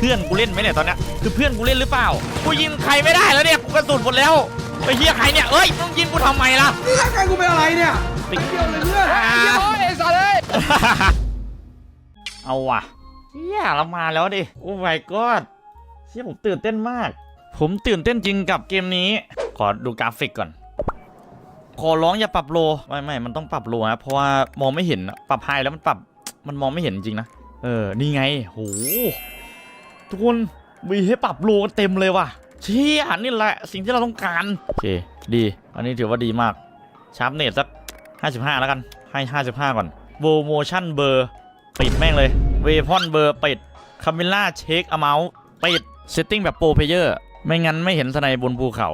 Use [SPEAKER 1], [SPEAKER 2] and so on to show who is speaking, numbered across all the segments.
[SPEAKER 1] พื่อนกูเล่นไหมเนี่ยตอนเนี้ยคือเพื่อนกูเล่นหรือเปล่ากูยิงใครไม่ได้แล้วเนี่ยกูกระสุนหมดแล้วไอ้เหี้ยใครเนี่ยเอ้ยมึงยิงกูทำไมล่ะ
[SPEAKER 2] นี่ร่างกายกูเป็นอะไรเนี่ย
[SPEAKER 1] ปิ
[SPEAKER 2] ไม่เกี่ยวเลยเพื่อน
[SPEAKER 1] อ่า
[SPEAKER 3] โอ้ยไอ้สัตว์เอ้ย
[SPEAKER 1] เอาว่ะเฮียเรามาแล้วดิโอ้ my god เฮียผมตื่นเต้นมาก ผมตื่นเต้นจริงกับเกมนี้ ขอดูกราฟิกก่อนขอร้องอย่าปรับโลไม่ไม่มันต้องปรับโลนะเพราะว่ามองไม่เห็นอะปรับไฮแล้วมันปรับมันมองไม่เห็นจริงนะเออนี่ไงโห ทุกคนมีให้ปรับโลกันเต็มเลยว่ะเชี่ยนี่แหละสิ่งที่เราต้องการโอเคดี อันนี้ถือว่าดีมากชาร์ปเนตสัก 55 แล้วกัน ให้ 55 ก่อนโวโมชั่นเบอร์ปิดแม่งเลย เวพอนเบอร์ปิดคาเมล่าเช็คอเมาส์ปิดเซตติ้งแบบโปรเพเยอร์ ไม่งั้นไม่เห็นสไนบนภูเขา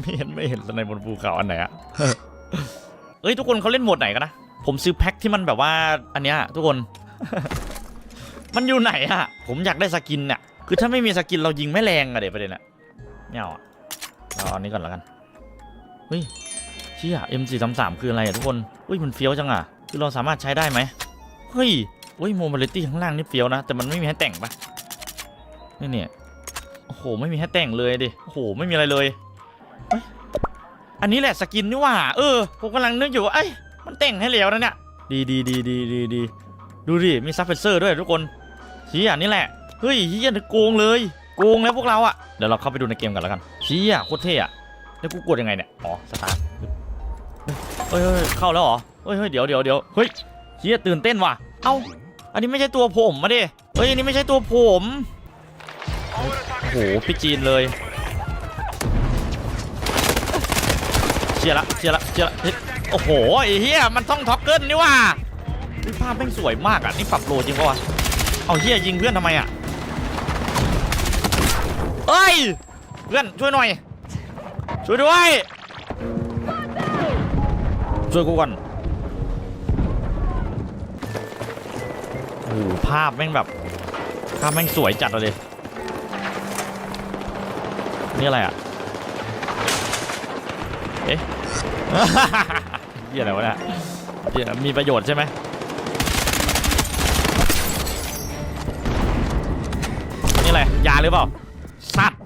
[SPEAKER 1] ไม่เห็นไม่เห็นสไนบนภูเขาอันไหนอะเอ้ยทุกคนเขาเล่นโหมดไหนกันนะ ผมซื้อแพ็คที่มันแบบว่าอันเนี้ยทุกคน มันอยู่ไหนอะผมอยากได้สกินเนี่ยคือถ้าไม่มีสกินเรายิงไม่แรงอะเดี๋ยวประเด็นอะไม่เอาอะเอาอันนี้ก่อนแล้วกันเฮ้ยเชี่ย M433 คืออะไรอะทุกคนเฮ้ยมันเฟี้ยวจังอะคือเราสามารถใช้ได้ไหมเฮ้ยเฮ้ยโมบิลิตี้ข้างล่างนี่เฟี้ยวนะ แต่มันไม่มีให้แต่งปะนี่เนี่ยโอ้โหไม่มีให้แต่งเลยดิโอ้โหไม่มีอะไรเลยเอันนี้แหละสกินนี่ว่าเออผมกำลังนึกอยู่ว่าเอ้ยมันแต่งให้แล้วนะเนี่ยดีดีดีดีดีดีดูดิมีซับเพเซอร์ด้วยทุกคน เชี้อันนี้แหละเฮ้ยเฮียโกงเลยโกงแล้วพวกเราอะเดี๋ยวเราเข้าไปดูในเกมกันแล้วกันเชี้อะโคตรเท่อะแล้วกูกดยังไงเนี่ยอ๋อสตาร์ทเฮ้ยเข้าแล้วเหรอเฮ้ยเดี๋ยวเดี๋ยวเดี๋ยวเฮ้ยเฮียตื่นเต้นว่ะเอ้าอันนี้ไม่ใช่ตัวผมมาดิเฮ้ยอันนี้ไม่ใช่ตัวผมโอ้โหพี่จีนเลยเชียละเชียละเชียละโอ้โหไอ้เฮียมันต้องท็อกเกิลนี่ว่ะภาพแม่งสวยมากอะนี่ปรับโลจริงปะวะ เอาเฮียยิงเพื่อนทำไมอะเอ้ย เพื่อนช่วยหน่อย ช่วยด้วย ช่วยกูก่อนโอ้โหภาพแม่งแบบ ภาพแม่งสวยจัดเลย นี่อะไรอะ เอ๊ะเหียอะไรวะเนี่ยเฮียมีประโยชน์ใช่ไหม หรือเปล่า สัตว์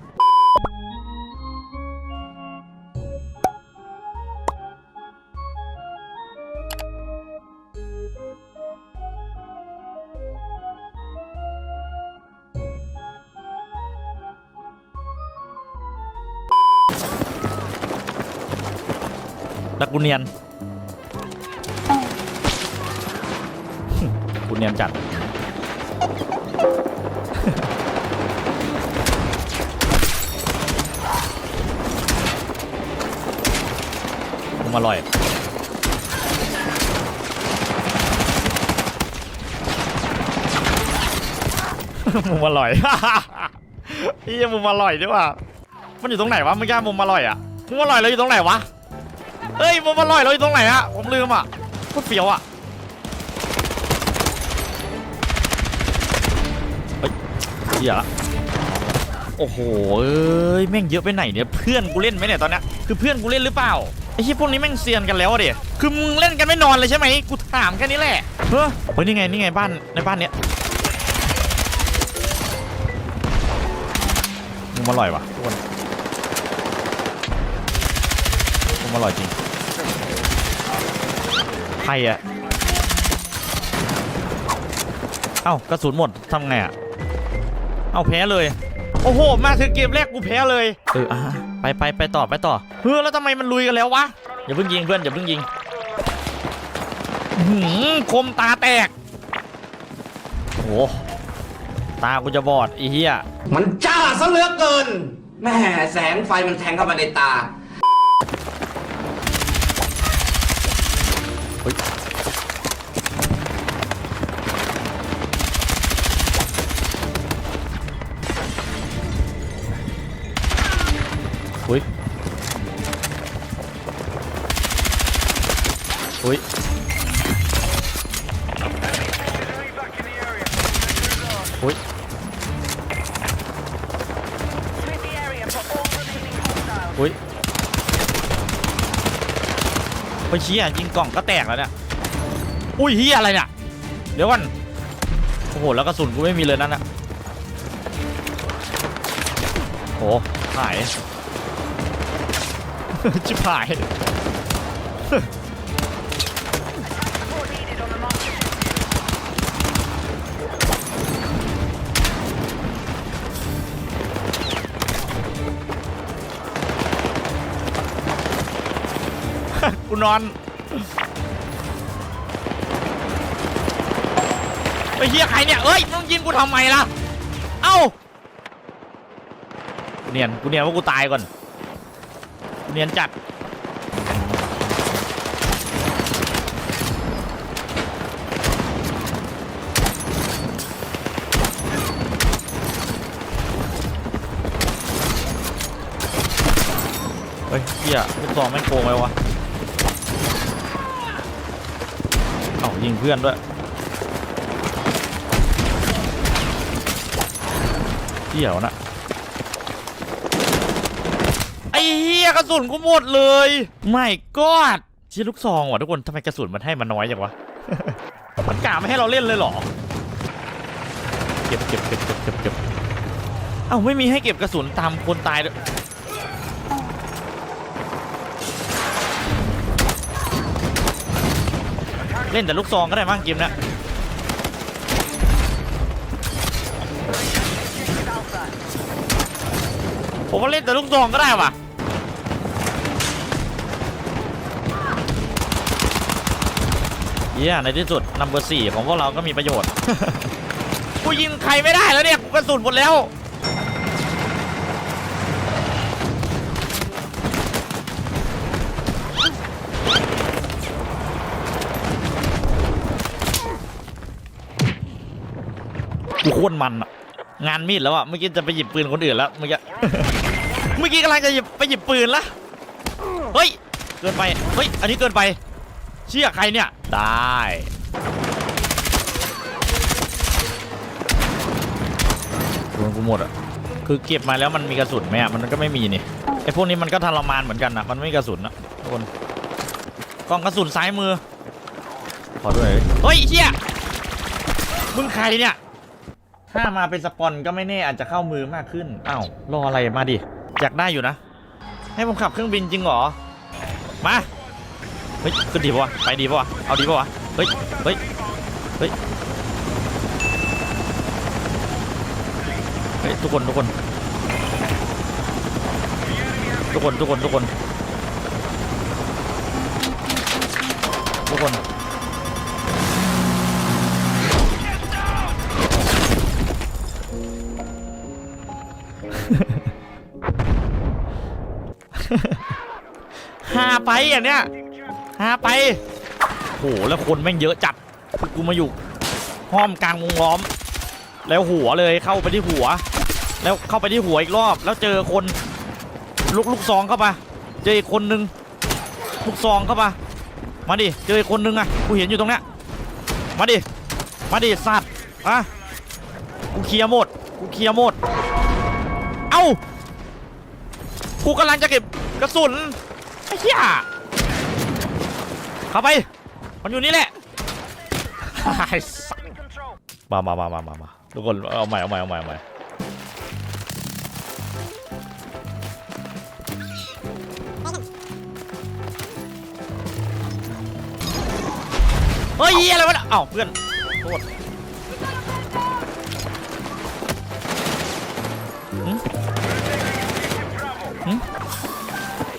[SPEAKER 1] แล้วกูเนียนกูเนียนจัด มุมอร่อย มุมอร่อยพี่มุมอร่อยด้วยว่ะมันอยู่ตรงไหนวะเมื่อกี้มุมอร่อยอะมุมอร่อยเราอยู่ตรงไหนวะเอ้ยมุมอร่อยเราอยู่ตรงไหนอะผมลืมอะโคตรเฟี้ยวอะเฮ้ยเหี้ยละโอ้โหเอ้ยแม่งเยอะไปไหนเนี่ยเพื่อนกูเล่นไหมเนี่ยตอนเนี้ยคือเพื่อนกูเล่นหรือเปล่า ไอ้ที่พวกนี้แม่งเซียนกันแล้วอะเดี๋ยคือมึงเล่นกันไม่นอนเลยใช่ไหมกูถามแค่นี้แหละ เฮ้ยเฮ้ยนี่ไงนี่ไงบ้านในบ้านเนี้ยมุมอร่อยว่ะทุกคนมุมอร่อยจริงใครอะเอ้ากระสุนหมดทำไงอะเอ้าแพ้เลย โอ้โห มาถึงเกมแรกกูแพ้เลย เอออะ ไปไปไปต่อไปต่อเฮ้ยแล้วทำไมมันลุยกันแล้ววะอย่าเพิ่งยิงเพื่อนอย่าเพิ่งยิงอื้อหือคมตาแตกโอ้โหตากูจะบอดไอีเหี้ย
[SPEAKER 4] มันจ้าซะเหลือเกินแม่แสงไฟมันแทงเข้ามาในตา
[SPEAKER 1] อุ้ยอุ้ย
[SPEAKER 5] โอุ้
[SPEAKER 1] ยไปชี้อะยิงกล่องก็แตกแล้วเนี่ย อุ้ยเฮียอะไรเนี่ย เดี๋ยวก่อนโอ้โห แล้วกระสุนกูไม่มีเลยนั่นอะโอ้หาย ชิบหาย นอนไอ้เหี้ยใครเนี่ย เอ้ยมึงยิงกูทำไมล่ะ เอ้ากูเนียนกูเนียนว่ากูตายก่อนกูเนียนจัด เฮ้ยเหี้ยลูกซองแม่งโกงไปวะ เอ้า ยิงเพื่อนด้วยเดี่ยวนะไอ้เหี้ยกระสุนกูหมดเลยไม่กอดชี่ยลูกซองว่ะทุกคนทำไมกระสุนมันให้มันน้อยจังวะมันกะไม่ให้เราเล่นเลยหรอเก็บเก็บเก็บเก็บเก็บเก็บเอ้าไม่มีให้เก็บกระสุนตามคนตายด้วย เล่นแต่ลูกซองก็ได้มั้งเกมนี้ผมว่าเล่นแต่ลูกซองก็ได้ว่ะเยี่ยในที่สุดนัมเบอร์สี่ของพวกเราก็มีประโยชน์ กูยิงใครไม่ได้แล้วเนี่ย กูกระสุนหมดแล้ว กูโคตรมันอะงานมีดแล้วอะเมื่อกี้จะไปหยิบปืนคนอื่นแล้วเมื่อกี้เมื่อกี้กำลังจะหยิบไปหยิบปืนละเฮ้ยเกินไปเฮ้ยอันนี้เกินไป เชี่ยใครเนี่ยได้โดนกูหมดอะคือเก็บมาแล้วมันมีกระสุนไหมอะมันก็ไม่มีนี่ไอพวกนี้มันก็ทรมานเหมือนกันนะมันไม่มีกระสุนนะทุกคนกล่องกระสุนซ้ายมือขอด้วยเฮ้ยเชี่ยมึงใครเนี่ย ถ้ามาเป็นสปอนก็ไม่แน่อาจจะเข้ามือมากขึ้นอ้าวรออะไรมาดิอยากได้อยู่นะ ให้ผมขับเครื่องบินจริงเหรอ มา เฮ้ยขึ้นดีปะวะไปดีปะวะเอาดีปะวะเฮ้ยเฮ้ยเฮ้ยเฮ้ยทุกคนทุกคน ทุกคนทุกคนทุกคน ไปอะเนี่ยหาไปโหแล้วคนแม่งเยอะจัดคือกูมาอยู่ห้อมกลางวงล้อม แล้วหัวเลยเข้าไปที่หัว แล้วเข้าไปที่หัวอีกรอบ แล้วเจอคนลูกลูกซองเข้ามาเจออีกคนนึงลูกซองเข้ามามาดิเจออีกคนนึงอะกูเห็นอยู่ตรงเนี้ยมาดิมาดิสัตว์อะกูเคลียร์หมดกูเคลียร์หมดเอ้ากูกำลังจะเก็บกระสุน เหี้ยเข้าไป มันอยู่นี่แหละมามามามามามาทุกคนเอาใหม่เอาใหม่เอาใหม่เอาใหม่เฮ้ยเฮ้ยอะไรวะเอ้าเพื่อนโทษหืมหืม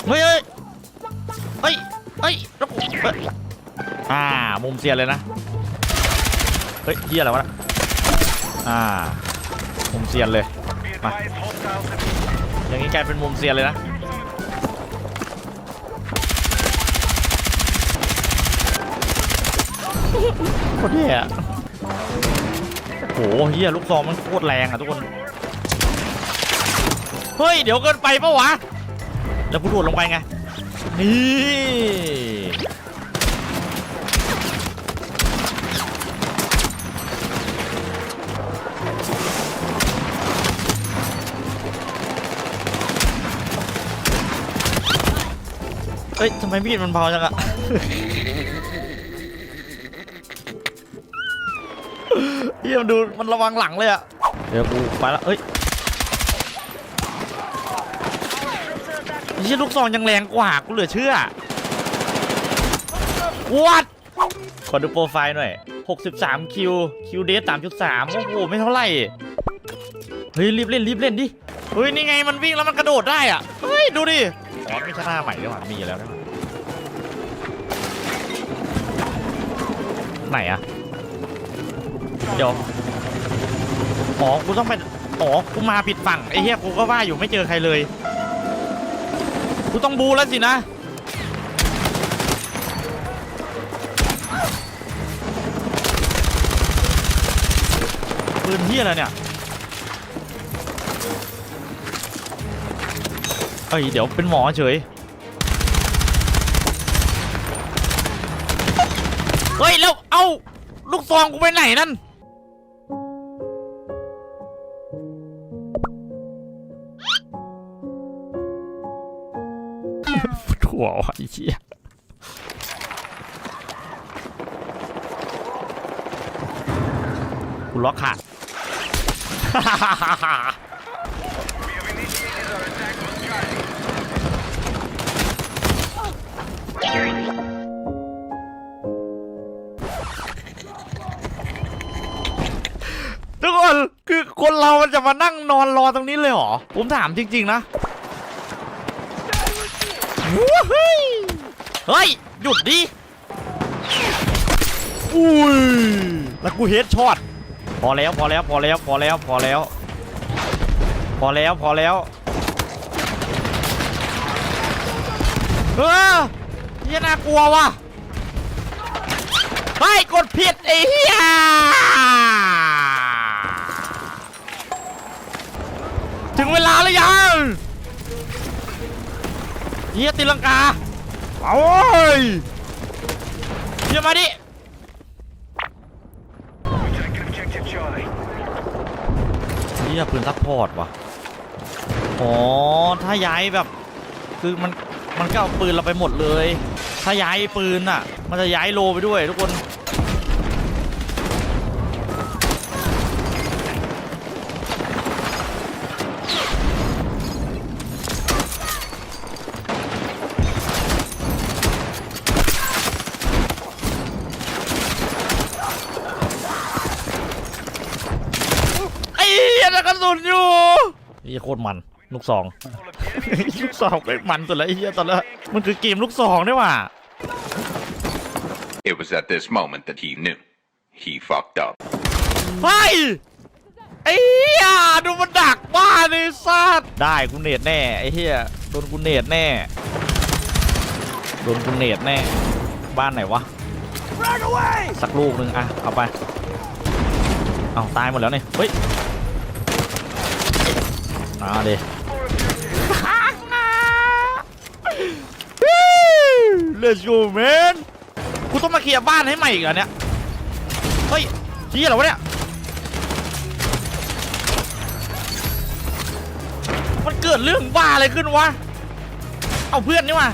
[SPEAKER 1] เฮ้ย มุมเสียเลยนะ เฮ้ยเฮียอะไรวะนะอ่า มุมเซียนเลย มา อย่างนี้กลายเป็นมุมเซียนเลยนะ โคตรเฮียโหเฮียลูกซองมันโคตรแรงอะทุกคน เฮ้ย เดี๋ยวเกินไปปะวะ แล้วกูโดดลงไปไง นี่ เฮ้ยทำไมมีดมันเบาจังอะเฮียมันดูมันระวังหลังเลยอะเดี๋ยวกูไปละเอ้ยยี่ลูกซองยังแรงกว่ากูเหลือเชื่อวัดขอดูโปรไฟล์หน่อย 63 คิว คิวเดส3.3 โอ้โห ไม่เท่าไหร่ เฮ้ย รีบเล่น รีบเล่นดิ เฮ้ย นี่ไงมันวิ่งแล้วมันกระโดดได้อะ เฮ้ย ดูดิ อ๋อไม่ใช่หน้าใหม่ด้วยว่ะมีแล้วด้วยว่ะไหนอะเดี๋ยวอ๋อกูต้องไปอ๋อกูมาผิดฝั่งไอ้เหี้ยกูก็ว่าอยู่ไม่เจอใครเลยกูต้องบูแล้วสินะปืนเหี้ยอะไรเนี่ย เอ้ยเดี๋ยวเป็นหมอเฉยเฮ้ยแล้วเอ้าลูกซองกูไปไหนนั่นถั่วไอ้เหี้ยกูล็อกขาด จะมานั่งนอนรอตรงนี้เลยเหรอ ผมถามจริง ๆ นะเฮ้ย หยุดดิ อุ้ย แล้วกูเฮดช็อต พอแล้วพอแล้วพอแล้วพอแล้วพอแล้ว พอแล้วพอแล้วเออเฮียน่ากลัวว่ะ เฮ้ย กดผิดไอ้เหี้ย ถึงเวลาแล้วยังเฮียตีลังกาเอาเว้ยเฮียมาดิเฮียปืนซัพพอร์ตว่ะอ๋อถ้าย้ายแบบ คือมันมันก็เอาปืนเราไปหมดเลย ถ้าย้ายปืนอะ มันจะย้ายโลไปด้วยทุกคน ตรมันลูกซอง ลูกซองไปมันสุดแล้วไอ้เหี้ยตอนแรกมันคือเกมลูกซองนี่หว่า
[SPEAKER 3] It was at this moment that he knew. He fucked up.
[SPEAKER 1] เฮ้ยไอ้เหี้ยดูมันดักบ้าเลยสัตว์ได้กูเนตแน่ไอ้เหี้ยโดนกูเนตแน่โดนกูเนตแน่ บ้านไหนวะสักลูกหนึ่งอะเอาไปเอาตายหมดแล้วนี่เฮ้ย เอาดิ Let's go man กูต้องมาเคลียร์บ้านให้ใหม่อีกเหรอเนี่ย เฮ้ยที่อะไรวะเนี่ย มันเกิดเรื่องบ้าอะไรขึ้นวะ เอาเพื่อนนี่มา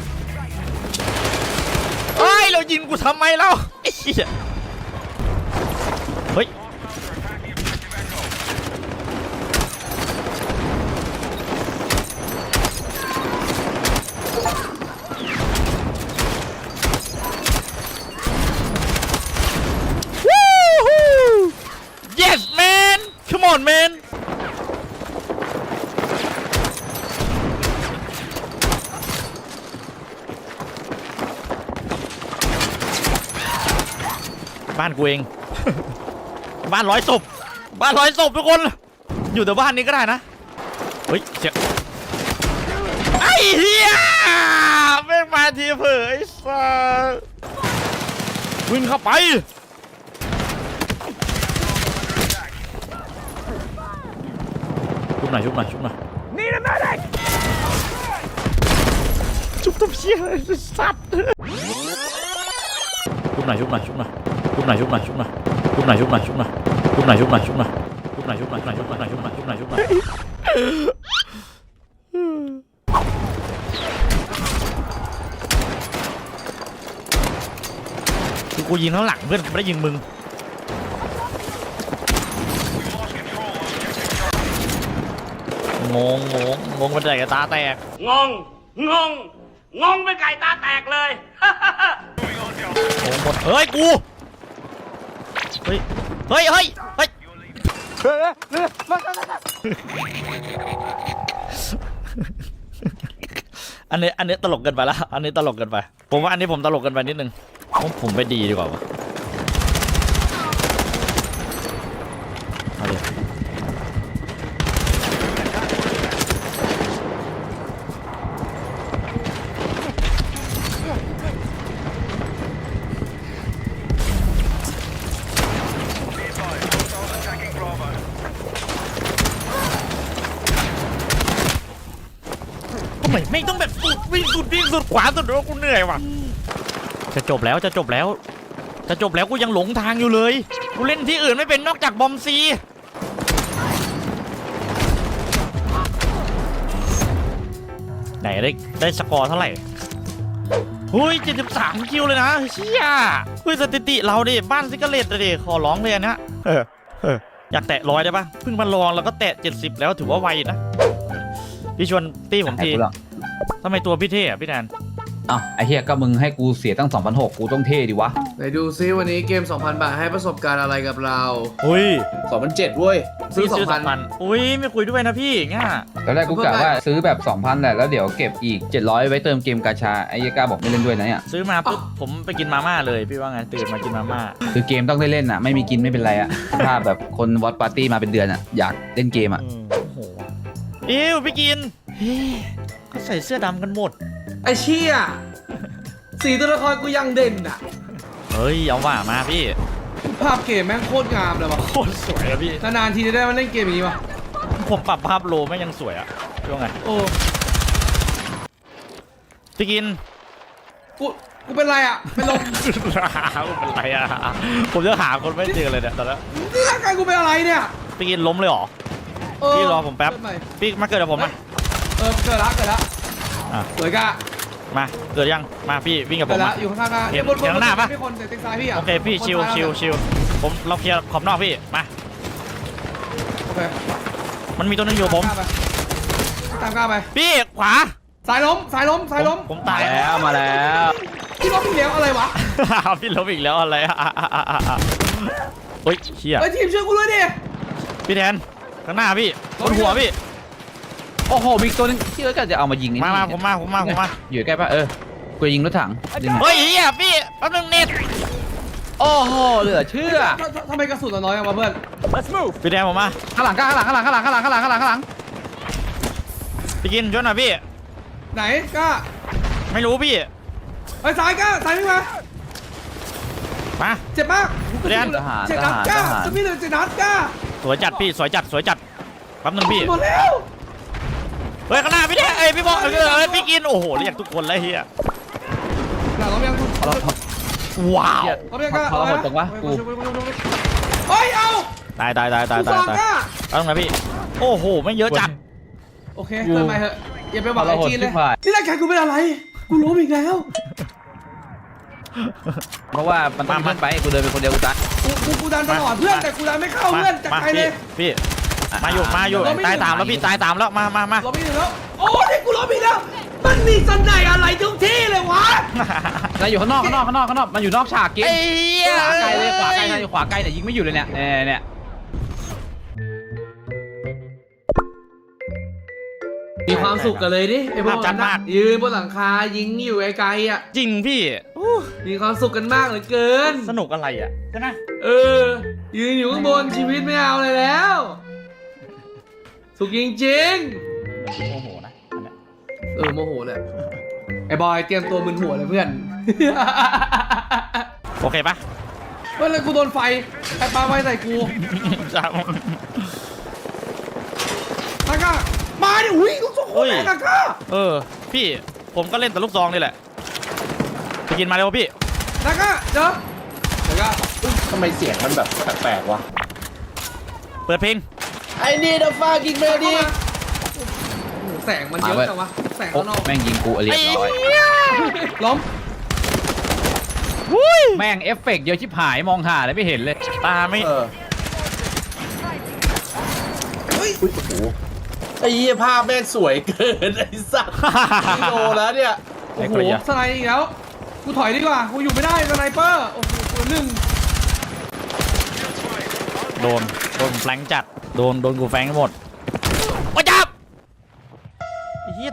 [SPEAKER 1] เฮ้ย เรายิงกูทำไมแล้วไอ้เหี้ยเฮ้ย Woohoo! Yes, man! Come on, man! บ้านกูเอง บ้านร้อยศพบ้านร้อยศพทุกคน อยู่แต่บ้านนี้ก็ได้นะ เฮ้ยเจ๊ไอ้เหี้ยแม่งมาทีเผยไอ้สัสวิ่งเข้าไป ชุบหน่อยชุบหน่อยชุบหน่อย นี่นะแม่เด็กชุบตัวเชี่ยไอ้สัตว์ชุบหน่อยชุบหน่อยชุบหน่อย ชุบหน่อยชุบหน่อยชุบหน่อยชุบหน่อยชุบหน่อยชุบหน่อยชุบหน่อยชุบหน่อยชุบหน่อยชุบหน่อยชุบหน่อยชุบหน่อยชุบหน่อยชุบหน่อยชุบหน่อยชุบหน่อยชุบหน่อยคือกูยิงข้างหลังเพื่อนกูไม่ได้ยิงมึงงงงงงงเป็นใจกับตาแตก
[SPEAKER 4] งงงงงงเป็นไก่ตาแตกเลย
[SPEAKER 1] โอ้หมดเฮ้ยกู เฮ้ย เฮ้ย เฮ้ย เฮ้ยอันนี้อันนี้ตลกเกินไปละ อันนี้ตลกเกินไป ผมว่าอันนี้ผมตลกเกินไปนิดนึง ผมผมไปดีดีกว่าวะ ไมไม่ต้องแบบสุดวิ่งสุดวิ่งสุดขวาสุดโอ้กูเหนื่อยว่ะจะจบแล้วจะจบแล้ว จะจบแล้วกูยังหลงทางอยู่เลย กูเล่นที่อื่นไม่เป็นนอกจากบอมซีไหนได้ได้สกอร์เท่าไหร่เฮ้ย73คิวเลยนะเชี่ยเฮ้ยสถิติเราดิบ้านซิกเกเลตดิขอร้องเลยอันเนี้ยเออเอออยากแตะร้อยได้ปะเพิ่งมาลองแล้วก็แตะ70แล้วถือว่าไวนะพี่ชวนตี้ผมที
[SPEAKER 6] ให้กูหรอก
[SPEAKER 1] ทำไมตัวพี่เท่อะพี่แดน
[SPEAKER 6] อ้าวไอ้เหี้ยก็มึงให้กูเสียตั้ง2,600กูต้องเท่ดิวะ
[SPEAKER 2] ไหนดูซิวันนี้เกม 2,000 บาทให้ประสบการณ์อะไรกับเรา
[SPEAKER 1] อุ้ย
[SPEAKER 2] 2,007เว้ย ซื้อ
[SPEAKER 1] พี่
[SPEAKER 2] 2,000
[SPEAKER 1] อุ้ยไม่คุยด้วยนะพี่ง่า
[SPEAKER 6] ตอนแรกกูกะว่าซื้อแบบ 2,000แหละแล้วเดี๋ยวเก็บอีก 700 ไว้เติมเกมกาชา ไอ้เหี้ยกล้าบอกไม่เล่นด้วยนะเนี่ย
[SPEAKER 1] ซื้อมาปุ๊บผมไปกินมาม่าเลยพี่ว่าไงตื่นมากินมาม่า
[SPEAKER 6] คือเกมต้องได้เล่นอะ ไม่มีกินไม่เป็นไรอะ ถ้าแบบคนวอตปาร์ตี้มาเป็นเดือนอะ อยากเล่นเกมอะ
[SPEAKER 1] อืมโอ้โหอิวพี่กิน เฮ้ยก็ใส่เสื้อดำกันหมด
[SPEAKER 2] ไอ้เชี่ยสีตัวละครกูยังเด่นอะ
[SPEAKER 1] เฮ้ยเอาว่ามาพี่
[SPEAKER 2] ภาพเกมแม่งโคตรงามเลยว่ะ
[SPEAKER 1] โคตรสวยอะพี่
[SPEAKER 2] นานๆทีจะได้มาเล่นเกมอย่างนี้ว่ะ
[SPEAKER 1] ผมปรับภาพโลไม่งยังสวยอะพี่ว่าไง
[SPEAKER 2] โอ้
[SPEAKER 1] พี่กิน
[SPEAKER 2] กูกูเป็นไรอะเป็นลม
[SPEAKER 1] เป็นไรอะผมจะหาคนไม่เจอเลยเนี่ยตอนนี้
[SPEAKER 2] นี่ร่างกายกูเป็นอะไรเนี่ย
[SPEAKER 1] พี่กินล้มเลยเหรอ
[SPEAKER 2] เออ
[SPEAKER 1] พี่รอผมแป๊บ
[SPEAKER 2] เกิดใหม่
[SPEAKER 1] พี่มาเกิดกับผมมา
[SPEAKER 2] เออเกิดละเกิดละ
[SPEAKER 1] อะ
[SPEAKER 2] สวยกะ
[SPEAKER 1] มา เกิดยัง มาพี่วิ่งกับผ
[SPEAKER 2] เกิด
[SPEAKER 1] ม
[SPEAKER 2] ละ
[SPEAKER 1] มา
[SPEAKER 2] อยู่ข้างๆกัน
[SPEAKER 1] เห็น
[SPEAKER 2] บนบ
[SPEAKER 1] เห็นข้างหน้าปะ
[SPEAKER 2] ไม่คนแต่ติ๊กซ้ายพี่อะ
[SPEAKER 1] โอเคพี่ชิว
[SPEAKER 2] คนซ้าย
[SPEAKER 1] ชิว
[SPEAKER 2] เรา
[SPEAKER 1] ชิวผมเราเคลียร์ขอบนอกพี่ มา
[SPEAKER 2] โอเค
[SPEAKER 1] มันมีตัวหนึงอยู่ผม
[SPEAKER 2] ตามกล้าไป
[SPEAKER 1] พี่ขวา
[SPEAKER 2] สายล้ม สายล้ม สายล้ม
[SPEAKER 1] ผมผมตาย
[SPEAKER 6] แล้วมาแล้ว
[SPEAKER 2] พี่ล้มพี่เหลียวอะไรวะ
[SPEAKER 1] พี่ล้มอีกแล้วอะไรอะเฮ้ยเชี่ย
[SPEAKER 2] เฮ้ยทีมช่วยกูด้วยดิ
[SPEAKER 1] พี่แทนข้างหน้าพี่บนหัวพี่
[SPEAKER 6] โอ้โหมีอีกตัวนึงที่เออก็จะเอามายิงนี่
[SPEAKER 1] มามาผมมาผมมาผมมา
[SPEAKER 6] อยู่ใกล้ปะเออกูยิงรถถังยิง
[SPEAKER 1] เฮ้ยเฮียพี่แป๊บนึงเน็ต
[SPEAKER 6] โอ้โหเหลือเชื่อ
[SPEAKER 2] ทำทำไมกระสุนเราน้อยอะวะเพื่อน
[SPEAKER 1] พี่แทนผมมา
[SPEAKER 6] ข้างหลังข้างหลังข้างหลังข้างหลังข้างหลังข้างหลังข้างหลังข้างหลัง
[SPEAKER 1] พี่กินช่วยหน่อยพี่
[SPEAKER 2] ไหนกล้า
[SPEAKER 1] ไม่รู้พี่
[SPEAKER 2] เฮ้ยสายกล้าสายไม่มา
[SPEAKER 1] มา
[SPEAKER 2] เจ็บมาก
[SPEAKER 1] เรียน
[SPEAKER 6] ทหาร
[SPEAKER 2] เจ็บ
[SPEAKER 6] ท
[SPEAKER 2] นัด
[SPEAKER 6] หาร
[SPEAKER 2] กล้า
[SPEAKER 6] ทหาร
[SPEAKER 2] จะมีเหลือเจ็บนัดกล้า
[SPEAKER 1] สวยจัดพี่สวยจัดสวยจัดแป๊บนึงพี่
[SPEAKER 2] หมดแล้ว
[SPEAKER 1] เฮ้ยข้างหน้า พี่แทนเอ้ยพี่บอกเออเอ้ยพี่กินโอ้โหเรียกทุกคนแล้วเฮีย
[SPEAKER 2] หลังเรายังคุณ
[SPEAKER 6] เรา
[SPEAKER 1] ว้าว
[SPEAKER 2] เขายังกล้า
[SPEAKER 6] เขาเราหมดจังวะกู
[SPEAKER 2] เฮ้ยเอา
[SPEAKER 1] ตายตายตายตาย
[SPEAKER 2] กู
[SPEAKER 1] ตา
[SPEAKER 2] ส
[SPEAKER 1] ย
[SPEAKER 2] อง
[SPEAKER 1] ตาย
[SPEAKER 2] กล้า
[SPEAKER 1] แป๊บนึงนะพี่โอ้โหไม่งเยอะจัด
[SPEAKER 2] โอเคเติมไปเถอะอย่าไปบอกไอจีนเลย
[SPEAKER 6] เขาเราโหดชิบหาย
[SPEAKER 2] ที่ร่างกายกูเป็นอะไรกูล้มอีกแล้ว
[SPEAKER 6] เพราะว่ามันต้อง
[SPEAKER 1] มา
[SPEAKER 6] เพื่อนไปกูเดินเป็นคนเดียวกูตาย
[SPEAKER 2] กูกูกูดันตลอดเพื่อนแต่กูดันไม่เข้า
[SPEAKER 1] มา
[SPEAKER 2] เพื่อนจาก
[SPEAKER 1] มา
[SPEAKER 2] ใครเล
[SPEAKER 1] พี่
[SPEAKER 2] ย
[SPEAKER 1] พี่มาอยู่มาอยู่
[SPEAKER 2] เราไม่
[SPEAKER 1] ตายตามแล้วพี่ตายตามแล้วมามามา
[SPEAKER 2] ล้มอีกแล้วโอ้ยกูล้มอีกแล้วมันมีสันไหนอะไรทุกที่เลยวะ
[SPEAKER 6] นายอยู่ข้างนอกข้างนอกข้างนอกข้างนอกมันอยู่นอกฉากเกม
[SPEAKER 1] ไอ้เหี้ย
[SPEAKER 6] ขวาไกลเลยขวาไกลนายอยู่ขวาไกลเนี่ยยิงไม่อยู่เลยเนี่ยเนี่ยเนี่ย
[SPEAKER 2] มีความสุขกันเลยดิไอ้พวก
[SPEAKER 1] ภาพชัดมาก
[SPEAKER 2] ยืนบนหลังคายิงอยู่ไกลๆอะ
[SPEAKER 1] จริงพี่
[SPEAKER 2] มีความสุขกันมากเหลือเกิน
[SPEAKER 1] สนุกอะไรอะใช่ไหม
[SPEAKER 2] เออ ยืนอยู่ข้างบนชีวิตไม่เอาเลยแล้ว สุขจริง
[SPEAKER 1] โอ้โเอ
[SPEAKER 2] อโมโหแหละไอ้บอยเตรียมตัวมึนหัวเลยเพื่อน
[SPEAKER 1] โอเคปะ
[SPEAKER 2] เมื่อไรกูโดนไฟไอ้ปลาไฟใส่กู
[SPEAKER 1] จ้า
[SPEAKER 2] แล้วก็มาดิอุ้ยลูกโซ่โคตรแรงอะก้า
[SPEAKER 1] เออ พี่ผมก็เล่นแต่ลูกซองนี่แหละไปกินมาเร็วพี่
[SPEAKER 2] แล้วก็เดี๋ยวแล้วก็
[SPEAKER 7] ทำไมเสียงมันแบบแปลกๆวะ
[SPEAKER 1] เปิดเพลง
[SPEAKER 7] ไอ้นี่ดัฟ
[SPEAKER 2] แสงมันเยอะจังวะแสง
[SPEAKER 6] โอ้
[SPEAKER 2] ข้างนอก
[SPEAKER 6] แม่งยิงกูเรียบร้อย
[SPEAKER 2] ล้ม
[SPEAKER 6] แม่งเอฟเฟกต์เยอะชิบหายมองหาอะไรไม่เห็นเลย
[SPEAKER 1] ตาไม่
[SPEAKER 7] เออ
[SPEAKER 2] เฮ้ย
[SPEAKER 7] อุ้ยโอ้โหไอ้เหี้ยภาพแม่งสวยเกินไอ้สัสกิโลแล้วเนี่ย
[SPEAKER 2] โอ้โหสไนด์อีกแล้วกูถอยดีกว่ากูอยู่ไม่ได้สไนเปอร์โอ้โหตัวหนึ่ง
[SPEAKER 1] โดนโดนแฟลงจัดโดนโดนกูแฟลงหมด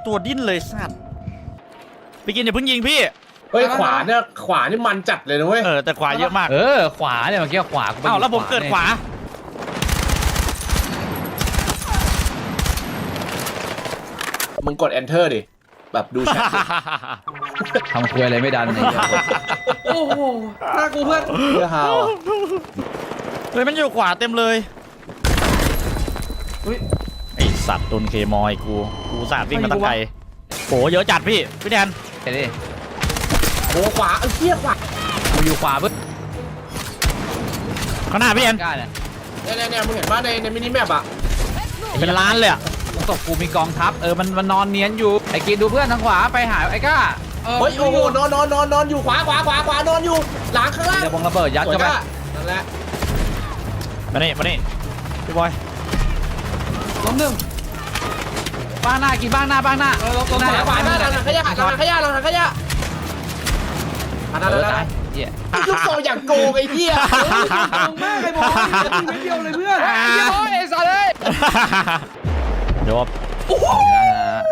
[SPEAKER 1] ตัวดิ้นเลยสัตว์พี่กินอย่าเพิ่งยิงพี่
[SPEAKER 7] เฮ้ยขวาเนี่ยขวานี่มันจัดเลยนะเว้ย
[SPEAKER 1] เออแต่ขวาเยอะมาก
[SPEAKER 6] เออ ขวาเนี่ยเมื่อกี้ขวากูไป
[SPEAKER 1] อ้าวแล้วผมเกิดขวา
[SPEAKER 7] มึงกด enter ดิ แบบดูแชทดิ
[SPEAKER 6] ทำคุยอะไรไม่ดันไอ้เหี้ย
[SPEAKER 2] โอ้โหหน้ากูเพื่อน
[SPEAKER 7] เพื่อฮาวอะ
[SPEAKER 1] เฮ้ยมันอยู่ขวาเต็มเลย
[SPEAKER 2] เฮ้ย
[SPEAKER 1] ไอ สัตว์โดนเคมอยกู กูสาดวิ่งมาตั้งไกลโหเยอะจัดพี่ พี่แดน
[SPEAKER 6] ไอ้ดิ
[SPEAKER 7] โอ้ขวาเอ้ยเหี้ยขวา
[SPEAKER 6] กูอยู่ขวาปึ๊บ
[SPEAKER 1] ข้างหน้าพี่แดน
[SPEAKER 6] กล้าเนี่ย
[SPEAKER 7] เนี่ยเนี่ยเนี่ยมึงเห็นป่ะในในมินิแมปอะ
[SPEAKER 1] เป็นล้านเลยอะ
[SPEAKER 6] ตรงศพกูมีกองทัพเออมันมันนอนเนียนอยู่ไอ้กินดูเพื่อนทางขวาไปหาไอ้ก้า
[SPEAKER 2] เออ
[SPEAKER 7] เฮ้ยโอ้โหนอนนอนนอนนอนอยู่ขวาขวาขวาขวานอนอยู่หลังข้างล่าง
[SPEAKER 6] เดี๋ยวบงระเบิดยัด
[SPEAKER 7] สวย
[SPEAKER 6] เข้าไป
[SPEAKER 7] จ้ะนั่นแหละ
[SPEAKER 1] มานี่มานี่พี่บอย
[SPEAKER 2] ล้มหนึ่ง
[SPEAKER 6] บ้างหน้ากินบ้างหน้าบ้างหน้า
[SPEAKER 2] เออลบลบ
[SPEAKER 6] หน้า
[SPEAKER 7] ขวาหน้าหลังขยะหลังขยะหลังขยะอัน
[SPEAKER 6] เอ
[SPEAKER 7] นั้น
[SPEAKER 6] อ
[SPEAKER 7] อัน
[SPEAKER 6] ตา
[SPEAKER 7] นั้
[SPEAKER 6] ย
[SPEAKER 7] น
[SPEAKER 6] เหี้ย
[SPEAKER 7] ไอ้ลูกโซอย่างโกงไอ้เหี้ย
[SPEAKER 2] ตรงมากเลยบอลทีเม็ดเดียวเลยเพื่อน
[SPEAKER 6] ไอ้เหี้ยโอ้ยไอ้สัตว์เลย
[SPEAKER 1] เดี๋ยว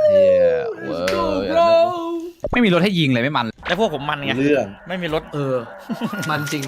[SPEAKER 6] เหี้ยเว้
[SPEAKER 2] โอ้
[SPEAKER 6] ย
[SPEAKER 2] โห
[SPEAKER 6] ไม่มีรถให้ยิงเลยไม่มัน
[SPEAKER 1] แต่พวกผมมันไง
[SPEAKER 7] เรื่อง
[SPEAKER 1] ไม่มีรถ
[SPEAKER 2] เออ มันจริง